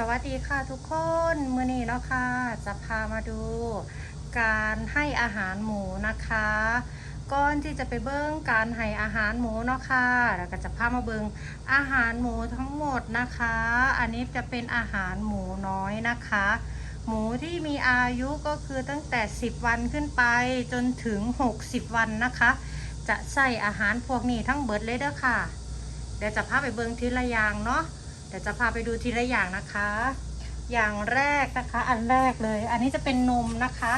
สวัสดีค่ะทุกคนมือนี้เนาะค่ะจะพามาดูการให้อาหารหมูนะคะก่อนที่จะไปเบิ้งการให้อาหารหมูเนาะค่ะแล้วก็จะพามาเบิ้งอาหารหมูทั้งหมดนะคะ อันนี้จะเป็นอาหารหมูน้อยนะคะ หมูที่มีอายุก็คือตั้งแต่ 10 วันขึ้นไปจนถึง 60 วันนะคะ จะใส่อาหารพวกนี้ทั้งเบิดเลยเด้อค่ะ เดี๋ยวจะพาไปเบิ้งทีละอย่างเนาะ เดี๋ยวจะพาไปดูทีละอย่างนะคะ อย่างแรกนะคะ อันแรกเลย อันนี้จะเป็นนมนะคะ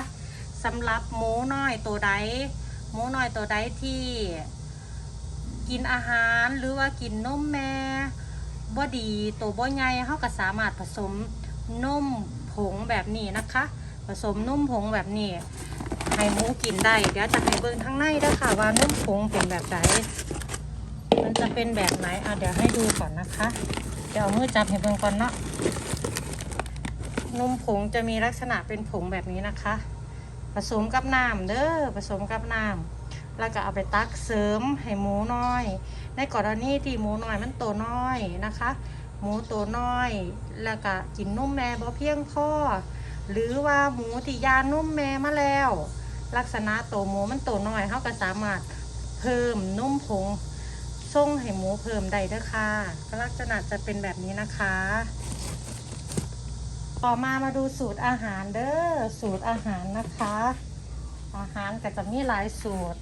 สำหรับหมูน้อยตัวใดหมูน้อยตัวใดที่กินอาหารหรือว่ากินนมแม่บ่ดีตัวบ่ใหญ่เขาก็สามารถผสมนมผงแบบนี้นะคะ ผสมนมผงแบบนี้ให้หมูกินได้เดี๋ยวจะให้เบิ่งข้างในด้อค่ะว่านมผงเป็นแบบไหนมันจะเป็นแบบไหนอะเดี๋ยวให้ดูก่อนนะคะ เดี๋ยวเอามือจับให้เบิ่งก่อนเนาะนมผงจะมีลักษณะเป็นผงแบบนี้นะคะ ผสมกับน้ำเด้อผสมกับน้ำแล้วก็เอาไปตักเสริมให้หมูน้อย ในกรณีที่หมูน้อยมันโตน้อยนะคะ หมูโตน้อย แล้วก็กินนมแม่บ่เพียงพอหรือว่าหมูที่ยานมแม่มาแล้ว ลักษณะโตหมูมันโตน้อยเขาก็สามารถเพิ่มนมผง ส่งให้หมูเพิ่มได้เด้อค่ะก็ลักษณะจะเป็นแบบนี้นะคะ ต่อมามาดูสูตรอาหารเด้อสูตรอาหารนะคะ อาหารก็จะมีหลายสูตร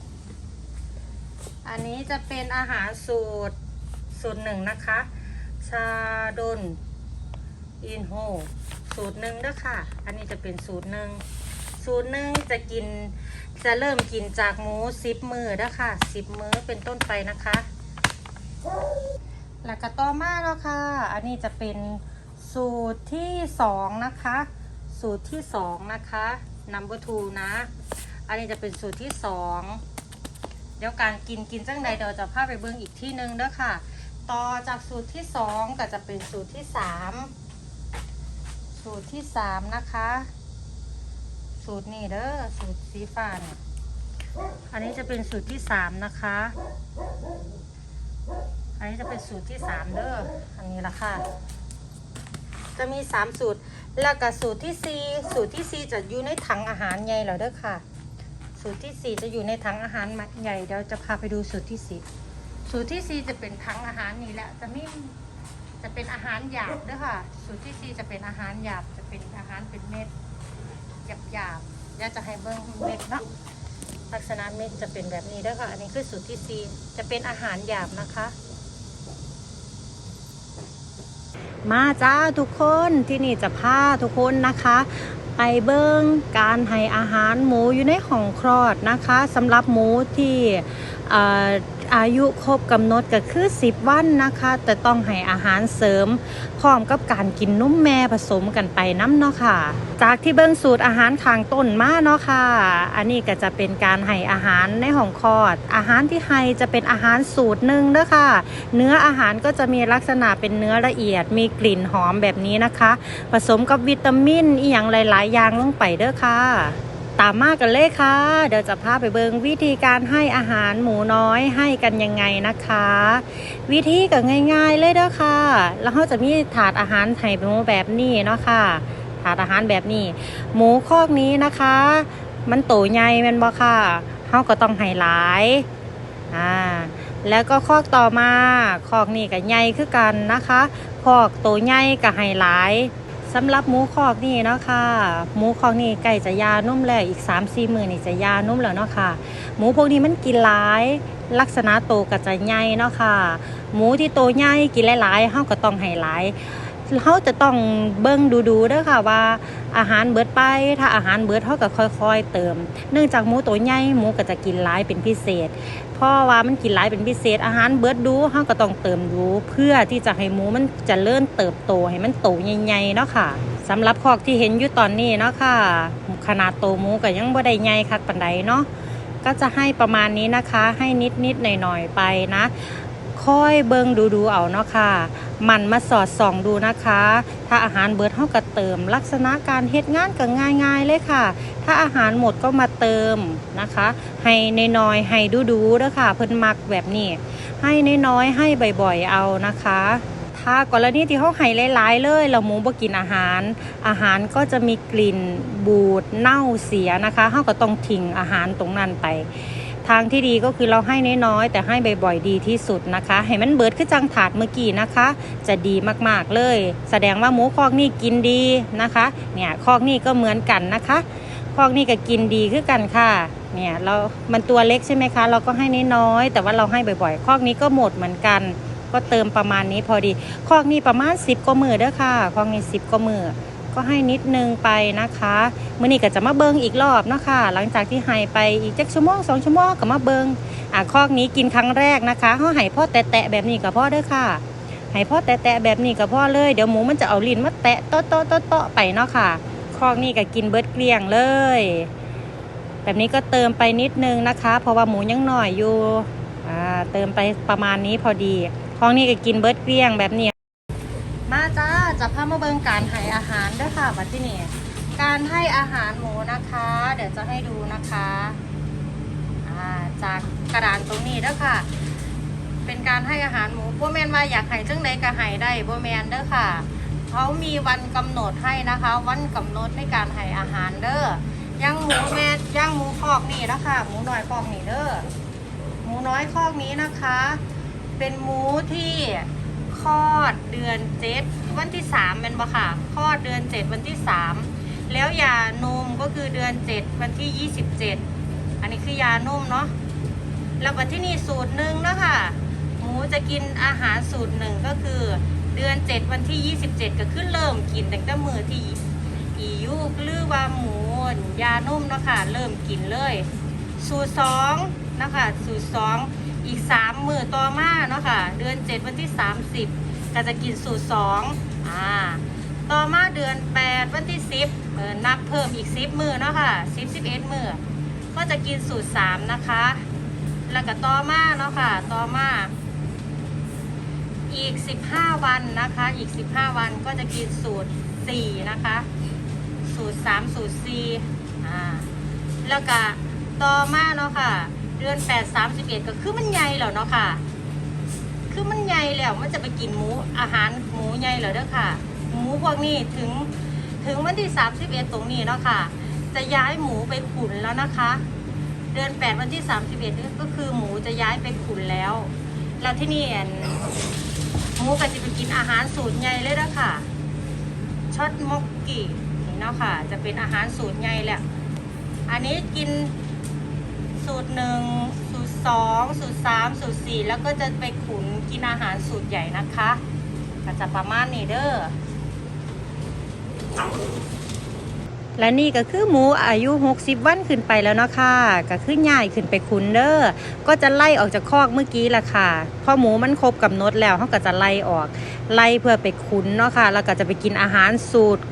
อันนี้จะเป็นอาหารสูตรสูตรหนึ่งนะคะ ชาดนอินโฮสูตรหนึ่งเด้อค่ะ อันนี้จะเป็นสูตรหนึ่ง สูตรหนึ่งจะกิน จะเริ่มกินจากหมูสิบมือเด้อค่ะสิบมือเป็นต้นไปนะคะ แล้วก็ต่อมาแล้วค่ะ อันนี้จะเป็นสูตรที่สองนะคะ สูตรที่สองนะคะ number two นะ อันนี้จะเป็นสูตรที่สองเดี๋ยวการกินกินจังใดเดี๋ยวจะพาไปเบิ่งอีกที่หนึ่งเด้อค่ะ ต่อจากสูตรที่สองก็จะเป็นสูตรที่สามสูตรที่สามนะคะ สูตรนี้เด้อสูตรสีฟ้าเนี่ยอันนี้จะเป็นสูตรที่สามนะคะ อันนี้จะเป็นสูตรที่สามเด้ออันนี้ละค่ะ จะมีสามสูตร แล้วก็สูตรที่สี่สูตรที่สี่จะอยู่ในถังอาหารใหญ่แล้วเด้อค่ะ สูตรที่สี่จะอยู่ในถังอาหารใหญ่เดี๋ยวจะพาไปดูสูตรที่สี่สูตรที่สี่จะเป็นถังอาหารนี่แหละจะไม่จะเป็นอาหารหยาบเด้อค่ะ สูตรที่สี่จะเป็นอาหารหยาบจะเป็นอาหารเป็นเม็ดหยาบหยาบเดี๋ยวจะให้เบิ้งเม็ดเนาะ ลักษณะเม็ดจะเป็นแบบนี้ด้วยค่ะ อันนี้คือสูตรที่สี่จะเป็นอาหารหยาบนะคะ มาจ้าทุกคนที่นี่จะพาทุกคนนะคะ ไปเบิ้งการให้อาหารหมูอยู่ในห้องคลอดนะคะสำหรับหมูที่ อายุครบกำหนดก็คือ 10 วันนะคะ แต่ต้องให้อาหารเสริม พร้อมกับการกินนุ่มแม่ผสมกันไปน้ำเนาะค่ะ จากที่เบิ้งสูตรอาหารทางต้นมาเนาะค่ะ อันนี้ก็จะเป็นการให้อาหารในห้องคลอด อาหารที่ให้จะเป็นอาหารสูตรหนึ่งเด้อค่ะ เนื้ออาหารก็จะมีลักษณะเป็นเนื้อละเอียด มีกลิ่นหอมแบบนี้นะคะ ผสมกับวิตามินอีหยังหลาย ๆ อย่างลงไปเด้อค่ะ ตามมากันเลยค่ะ เดี๋ยวจะพาไปเบิงวิธีการให้อาหารหมูน้อยให้กันยังไงนะคะ วิธีก็ง่าย ๆ เลยเด้อค่ะ แล้วเขาจะมีถาดอาหารไห้หมูแบบนี้เนาะค่ะ ถาดอาหารแบบนี้ หมูคอกนี้นะคะ มันโตใหญ่แม่นบ่ค่ะเขาก็ต้องให้หลายอ่าแล้วก็คอกต่อมาคอกนี่ก็ใหญ่คือกันนะคะ คอกโตใหญ่ก็ให้หลาย สำหรับหมูคอกนี่เนาะค่ะหมูคอกนี่ไก่จะยานุ่มแล้วอีก3ามสี่มือนี่จะยานุ่มแล้วเนาะค่ะ หมูพวกนี้มันกินหลายลักษณะโตก็จะใหญ่เนาะค่ะ หมูที่โตใหญ่กินหลายๆเฮาก็ต้องให้หลาย เขาจะต้องเบิ่งดูๆเด้อค่ะว่าอาหารเบิดไป ถ้าอาหารเบิดเขาก็ค่อยๆ เติม เนื่องจากหมูตัวใหญ่หมูก็จะกินหลายเป็นพิเศษ เพราะว่ามันกินหลายเป็นพิเศษ อาหารเบิดดูเขาก็ต้องเติมดู เพื่อที่จะให้หมูมันจะเลื่อนเติบโตให้มันโตใหญ่ๆเนาะค่ะสำหรับคอกที่เห็นอยู่ตอนนี้เนาะค่ะ ขนาดโตหมูก็ยังบ่ได้ใหญ่คักปานใดเนาะก็จะให้ประมาณนี้นะคะ ให้นิดๆหน่อยๆไปนะ ค่อยเบิ่งดูดูๆเอาเนาะค่ะ มันมาสอดส่องดูนะคะ ถ้าอาหารเบิดเท่ากับเติม ลักษณะการเฮ็ดงานก็ง่ายๆเลยค่ะ ถ้าอาหารหมดก็มาเติมนะคะ ให้น้อยๆให้ดูๆเด้อค่ะ เพิ่นมักแบบนี้ให้น้อยๆให้บ่อยๆเอานะคะถ้ากรณีที่เขาให้หลายๆเลยแล้วหมูบ่กินอาหาร อาหารก็จะมีกลิ่นบูดเน่าเสียนะคะเขาก็ต้องทิ้งอาหารตรงนั้นไป ทางที่ดีก็คือเราให้น้อยๆแต่ให้บ่อยๆดีที่สุดนะคะ ให้มันเบิดขึ้นจังถาดเมื่อกี้นะคะ จะดีมากๆเลย แสดงว่าหมูคอกนี่กินดีนะคะเนี่ยคอกนี่ก็เหมือนกันนะคะคอกนี่ก็กินดีคือกันค่ะเนี่ยเรา มันตัวเล็กใช่ไหมคะ เราก็ให้น้อยๆแต่ว่าเราให้บ่อยๆ คอกนี้ก็หมดเหมือนกัน ก็เติมประมาณนี้พอดี คอกนี้ประมาณ 10กว่ามือเด้อค่ะ คอกนี้10กว่ามือ ก็ให้นิดนึงไปนะคะมื้อนี้ก็จะมาเบิงอีกรอบเนาะค่ะ หลังจากที่ให้ไปอีกจักชั่วโมงสองชั่วโมงก็มาเบิงอะคอกนี้กินครั้งแรกนะคะเขาให้พ่อแตะๆแบบนี้กับพ่อเด้อค่ะให้พ่อแตะๆแบบนี้กับพ่อเลยเดี๋ยวหมูมันจะเอาลิ้นมาแตะโต๊ะโต๊ะโต๊ะโต๊ะไปเนาะค่ะคอกนี่ก็กินเบิดเกลี้ยงเลย แบบนี้ก็เติมไปนิดนึงนะคะ เพราะว่าหมูยังหน่อยอยู่อ่าเติมไปประมาณนี้พอดีคอกนี่ก็กินเบิดเกลี้ยงแบบนี้ จะพามาเบิงการให้อาหารด้วยค่ะบัดที่นี่การให้อาหารหมูนะคะ เดี๋ยวจะให้ดูนะคะาจากกระดานตรงนี้ด้อค่ะ เป็นการให้อาหารหมูพวแมนว่าอยากให้จังใดก็ให้ได้พวแมนเด้อค่ะ เขามีวันกำหนดให้นะคะ วันกำหนดในการให้อาหารเด้อย่างหมูแม่ย่างหมูคอกนี่นะคะหมูน้อยคอกนี่เด้อหมูน้อยคอกนี้นะคะ เป็นหมูที่ คลอดเดือนเจ็ดวันที่สามเป็นปะค่ะคลอดเดือนเจ็ดวันที่สามแล้วยานมก็คือเดือนเจ็ดวันที่ยี่สิบเจ็ดอันนี้คือยานมเนาะแล้ววันที่นี่สูตรหนึ่งเนาะค่ะ หมูจะกินอาหารสูตรหนึ่งก็คือเดือนเจ็ดวันที่ยี่สิบเจ็ดก็คือเริ่มกินตั้งแต่มือที่อียุหรือว่าหมูยานุ่มเนาะค่ะเริ่มกินเลย สูตรสองนะคะสูตรสอง อีกสามมือต่อมาเนาะค่ะ เดือนเจ็ดวันที่สามสิบก็จะกินสูตรสองอ่าต่อมาเดือนแปดวันที่สิบเออนับเพิ่มอีกสิบมือเนาะค่ะสิบสิบเอ็ดมือก็จะกินสูตรสามนะคะ แล้วก็ต่อมาเนาะค่ะต่อมาอีก 15 วันนะคะ อีก 15 วันก็จะกินสูตร 4 นะคะ สูตร 3 สูตร 4อ่าแล้วก็ต่อมาเนาะค่ะ เดือน8 31ก็คือมันใหญ่แล้วเนาะค่ะ คือมันใหญ่แล้วมันจะไปกินหมูอาหารหมูใหญ่แล้วเด้อค่ะ หมูพวกนี้ถึงถึงวันที่31ตรงนี้เนาะค่ะ จะย้ายหมูไปขุนแล้วนะคะ เดือน8วันที่31ก็คือหมูจะย้ายไปขุนแล้ว แล้วที่นี่อันหมูก็จะไปกินอาหารสูตรใหญ่เลยนะค่ะช็อตมอกกี้เนาะค่ะ จะเป็นอาหารสูตรใหญ่แหละ อันนี้กิน สูตรหนึ่งสูตรสองสูตรสามสูตรสี่แล้วก็จะไปขุนกินอาหารสูตรใหญ่นะคะก็จะประมาณนี้เด้อและนี่ก็คือหมูอายุ 60 วันขึ้นไปแล้วเนาะค่ะก็คือใหญ่ขึ้นไปคุนเด้อก็จะไล่ออกจากคอกเมื่อกี้ละค่ะพอหมูมันครบกับนดแล้วเขาก็จะไล่ออกไล่เพื่อไปคุนเนาะค่ะแล้วก็จะไปกินอาหารสูตร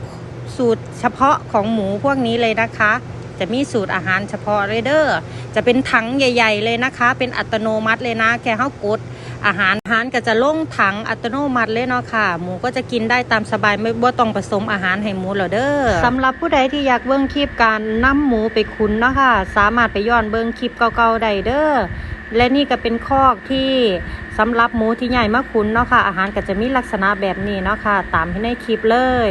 สูตรเฉพาะของหมูพวกนี้เลยนะคะ จะมีสูตรอาหารเฉพาะเลยเด้อจะเป็นถังใหญ่ ๆ เลยนะคะ เป็นอัตโนมัติเลยนะ แค่เขากดอาหารอาหารก็จะลงถังอัตโนมัติเลยเนาะค่ะ หมูก็จะกินได้ตามสบายไม่บ่ต้องผสมอาหารให้หมูแล้วเด้อสำหรับผู้ใดที่อยากเบิ่งคลิปการนำหมูไปคุ้นเนาะค่ะ สามารถไปย้อนเบิ่งคลิปเก่าๆได้เด้อและนี่ก็เป็นคอกที่สำหรับหมูที่ใหญ่มากคุ้นเนาะค่ะ อาหารก็จะมีลักษณะแบบนี้เนาะค่ะ ตามที่ในคลิปเลย